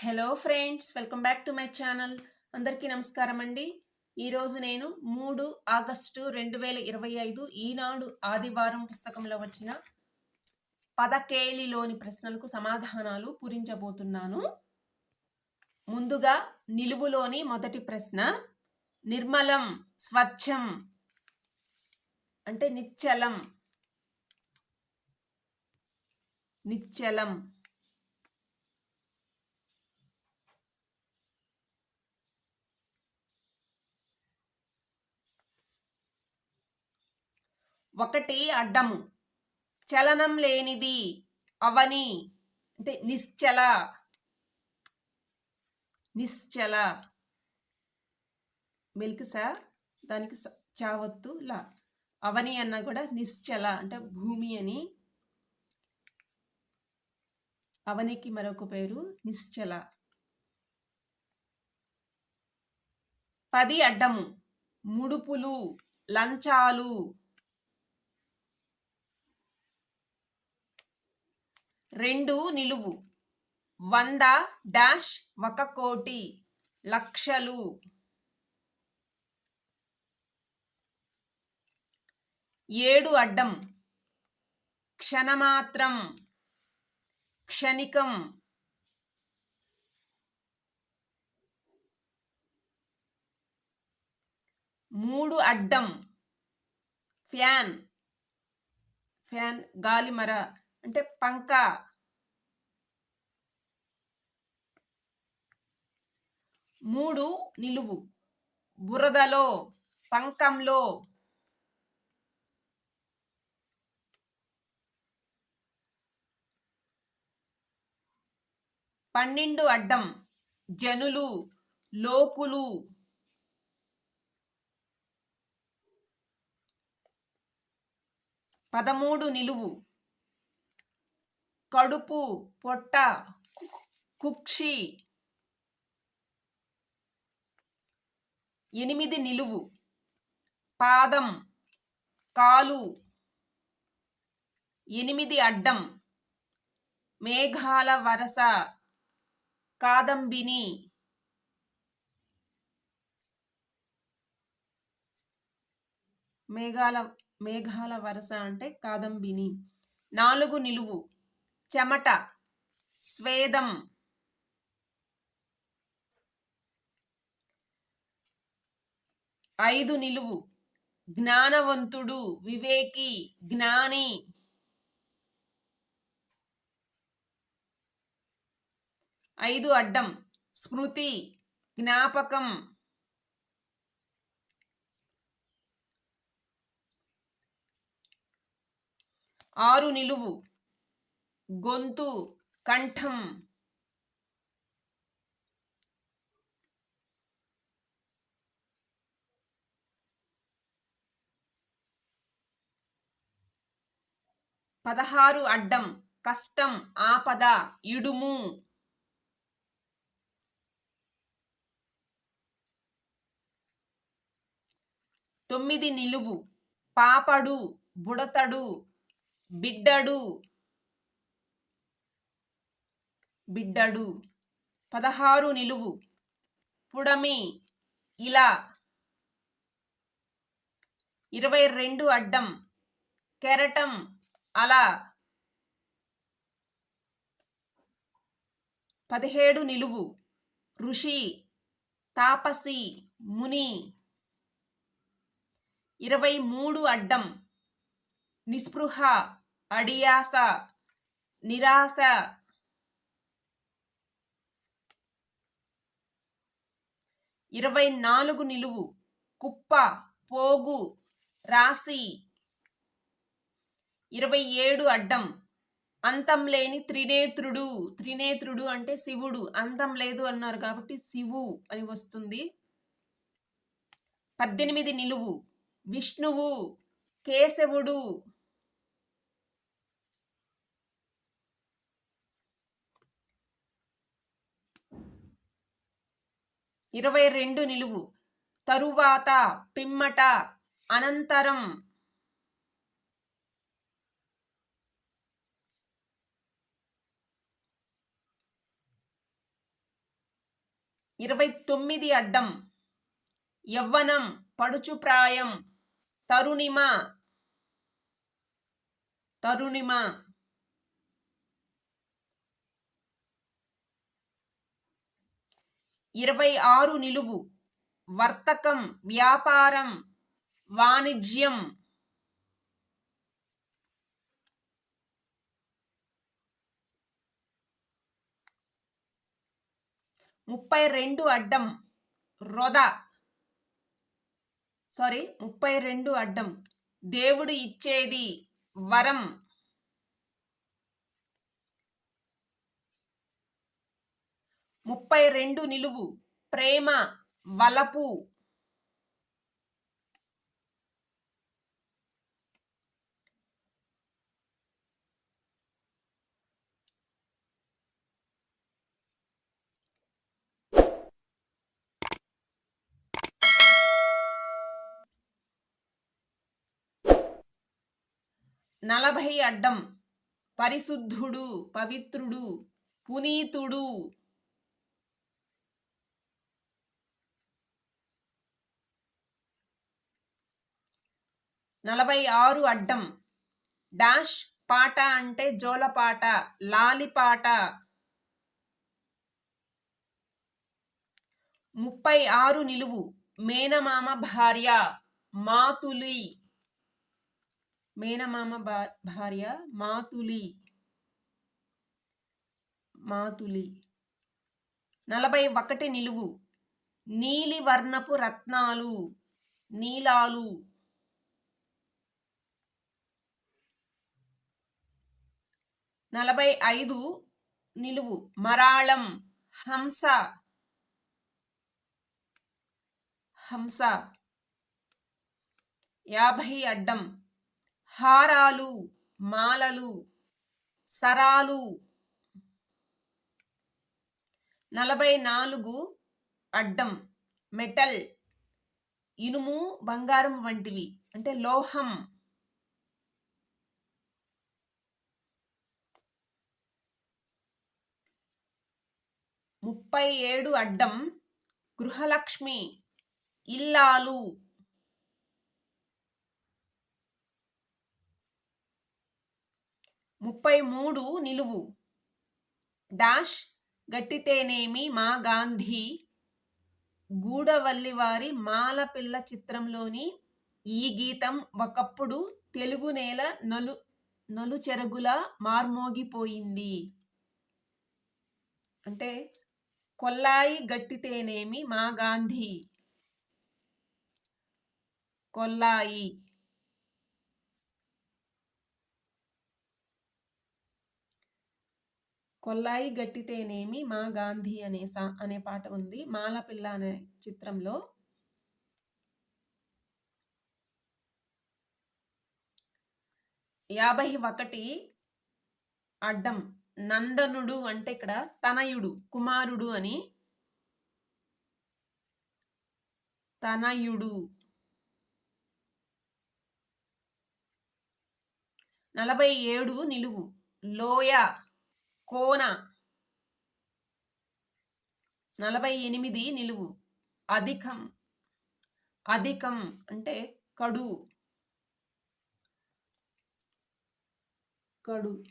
Hello friends welcome back to my channel అందరికీ నమస్కారం అండి. ఈరోజు నేను మూడు ఆగస్టు రెండు వేల ఇరవై ఐదు ఈనాడు ఆదివారం పుస్తకంలో వచ్చిన పదకేలిలోని ప్రశ్నలకు సమాధానాలు పూరించబోతున్నాను. ముందుగా నిలువులోని మొదటి ప్రశ్న నిర్మలం స్వచ్ఛం అంటే నిశ్చలం. నిశ్చలం. ఒకటి అడ్డము. చలనం లేనిది అవని అంటే నిశ్చల నిశ్చల. మిల్క్ సా దానికి చావత్తు లా. అవని అన్నా కూడా నిశ్చల అంటే భూమి అని. అవనికి మరొక పేరు నిశ్చల. పది అడ్డము. ముడుపులు లంచాలు. రెండు నిలువు. వంద డాష్ ఒక కోటి లక్షలు. ఏడు అడ్డం. క్షణమాత్రం. క్షణికం. మూడు అడ్డం. ఫ్యాన్. ఫ్యాన్ గాలి మర అంటే పంక. మూడు నిలువు. బురదలో పంకంలో. పన్నెండు అడ్డం. జనులు లోకులు. పదమూడు నిలువు. కడుపు పొట్ట కుక్షి. ఎనిమిది నిలువు. పాదం కాలు. ఎనిమిది అడ్డం. మేఘాల వరస కాదంబిని. మేఘాల మేఘాల వరస అంటే కాదంబిని. నాలుగు నిలువు. చెమట స్వేదం. ఐదు నిలువు. జ్ఞానవంతుడు వివేకి జ్ఞాని. ఐదు అడ్డం. స్మృతి జ్ఞాపకం. ఆరు నిలువు. గొంతు కంఠం. పదహారు అడ్డం కష్టం ఆపద ఇడుము. తొమ్మిది నిలువు పాపడు బుడతడు బిడ్డడు. బిడ్డడు. పదహారు నిలువు. పుడమి. ఇలా. ఇరవై రెండు అడ్డం. కెరటం. అలా. పదిహేడు నిలువు. ఋషి. తాపసి. ముని. ఇరవై మూడు అడ్డం. నిస్పృహ. అడియాస. నిరాశ. ఇరవై నాలుగు నిలువు కుప్ప పోగు రాశి. ఇరవై ఏడు అడ్డం అంతం లేని త్రినేత్రుడు. త్రినేత్రుడు అంటే శివుడు. అంతం లేదు అన్నారు కాబట్టి శివు అని వస్తుంది. పద్దెనిమిది నిలువు విష్ణువు కేశవుడు. ఇరవై రెండు నిలువు. తరువాత పిమ్మట అనంతరం ఇరవై తొమ్మిది అడ్డం. యవ్వనం పడుచుప్రాయం తరుణిమ తరుణిమ. ఇరవై ఆరు నిలువు. వర్తకం వ్యాపారం వాణిజ్యం. ముప్పై రెండు అడ్డం. రొద. సారీ ముప్పై రెండు అడ్డం. దేవుడు ఇచ్చేది వరం. ముప్పై రెండు నిలువు. ప్రేమ వలపు. నలభై అడ్డం. పరిశుద్ధుడు పవిత్రుడు పునీతుడు. నలభై ఆరు అడ్డం. డాష్ పాట అంటే జోలపాట లాలిపాట ముప్పై ఆరు నిలువు. మేనమామ భార్య మాతులి. మేనమామ భార్య మాతులి. మాతులి. నలభై ఒకటి నిలువు. నీలి వర్ణపు రత్నాలు నీలాలు. నలభై ఐదు నిలువు. మరాళం. హంస. హంస. యాభై అడ్డం. హారాలు. మాలలు. సరాలు. నలభై నాలుగు అడ్డం. మెటల్. ఇనుము బంగారం వంటివి. అంటే లోహం. ముప్పై ఏడు అడ్డం గృహలక్ష్మి ఇల్లాలు. ముప్పై మూడు నిలువు. డాష్ గట్టితేనేమి మా గాంధీ గూడవల్లివారి మాలపిల్ల చిత్రంలోని ఈ గీతం ఒకప్పుడు తెలుగు నేల నలు నలుచెరుగులా మార్మోగిపోయింది. అంటే కొల్లాయి గట్టితేనేమి? మా గాంధీ. కొల్లాయి. కొల్లాయి గట్టితేనేమి? మా గాంధీ అనే సా అనే పాట ఉంది. మాలపిల్ల అనే చిత్రంలో. యాభై ఒకటి అడ్డం. నందనుడు అంటే ఇక్కడ తనయుడు కుమారుడు అని. తనయుడు. నలభై ఏడు నిలువు. లోయ కోన. నలభై ఎనిమిది నిలువు. అధికం. అధికం అంటే కడు. కడు.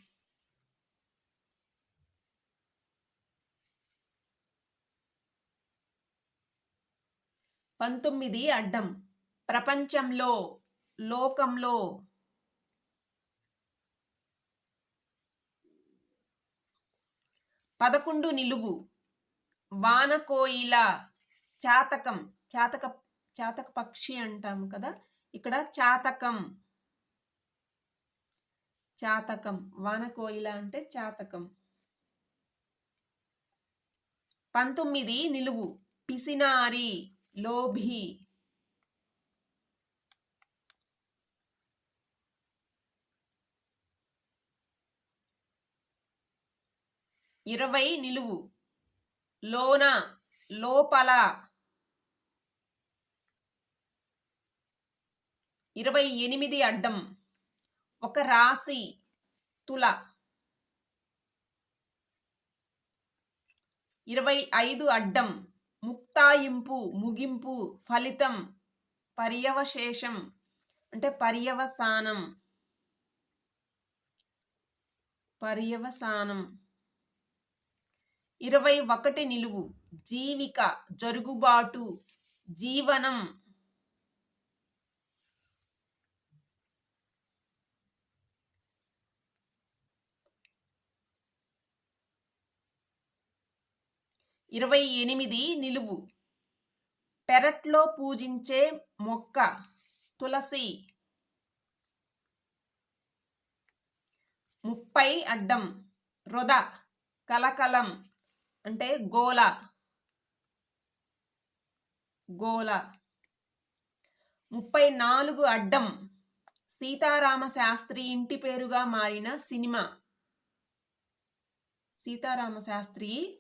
పంతొమ్మిది అడ్డం. ప్రపంచంలో లోకంలో పదకొండు నిలువు. వానకోయిల చాతకం. చాతక చాతక పక్షి అంటాము కదా? ఇక్కడ చాతకం. చాతకం. వానకోయిల అంటే చాతకం. పంతొమ్మిది నిలువు. పిసినారి. లోభి. ఇరవై నిలువు. లోన లోపల. ఇరవై ఎనిమిది అడ్డం. ఒక రాశి తుల. ఇరవై ఐదు అడ్డం. ముక్తాయింపు ముగింపు ఫలితం పర్యవశేషం అంటే పర్యవసానం. పర్యవసానం. ఇరవై ఒకటి నిలువు జీవిక జరుగుబాటు జీవనం. ఇరవై ఎనిమిది నిలువు. పెరట్లో పూజించే మొక్క తులసి. ముప్పై అడ్డం. రొద కలకలం అంటే గోల. గోల. ముప్పై నాలుగు అడ్డం. సీతారామ శాస్త్రి ఇంటి పేరుగా మారిన సినిమా. సీతారామ శాస్త్రి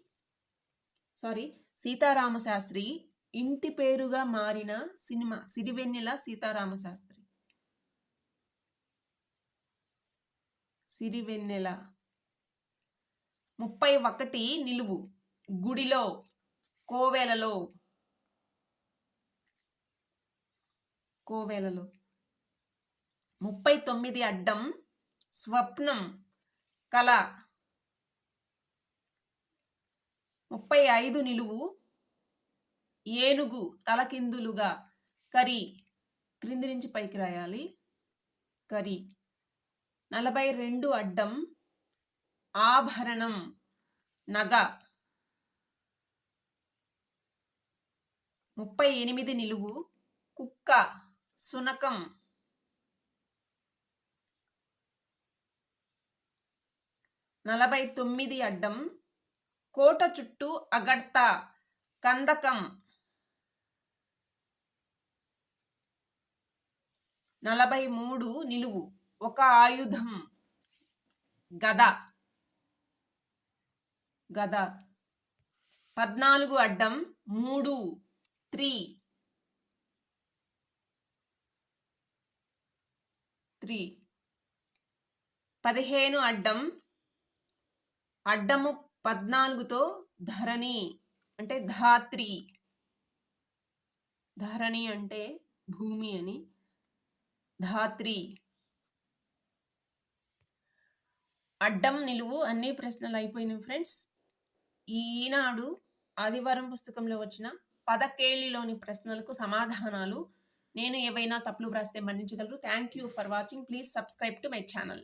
సారీ సీతారామ శాస్త్రి ఇంటి పేరుగా మారిన సినిమా సిరివెన్నెల సీతారామ శాస్త్రి సిరివెన్నెల. ముప్పై ఒకటి నిలువు. గుడిలో కోవెలలో. కోవెలలో. ముప్పై తొమ్మిది అడ్డం స్వప్నం కళ. ముప్పై ఐదు నిలువు ఏనుగు తలకిందులుగా కరి క్రింది నుంచి పైకి రాయాలి. కరి. నలభై రెండు అడ్డం ఆభరణం నగ. ముప్పై ఎనిమిది నిలువు కుక్క సునకం. నలభై తొమ్మిది అడ్డం కోట చుట్టూ అగడ్త కందకం నలభై మూడు నిలువు ఒక ఆయుధం గద గద పద్నాలుగు అడ్డం మూడు త్రీ త్రీ పదిహేను అడ్డం అడ్డము పద్నాలుగుతో ధరణి అంటే ధాత్రి. ధరణి అంటే భూమి అని. ధాత్రి. అడ్డం నిలువు అన్ని ప్రశ్నలు అయిపోయినాయి ఫ్రెండ్స్. ఈనాడు ఆదివారం పుస్తకంలో వచ్చిన పదకేళిలోని ప్రశ్నలకు సమాధానాలు నేను ఏవైనా తప్పులు వ్రాస్తే మన్నించగలరు. Thank you for watching please subscribe to my channel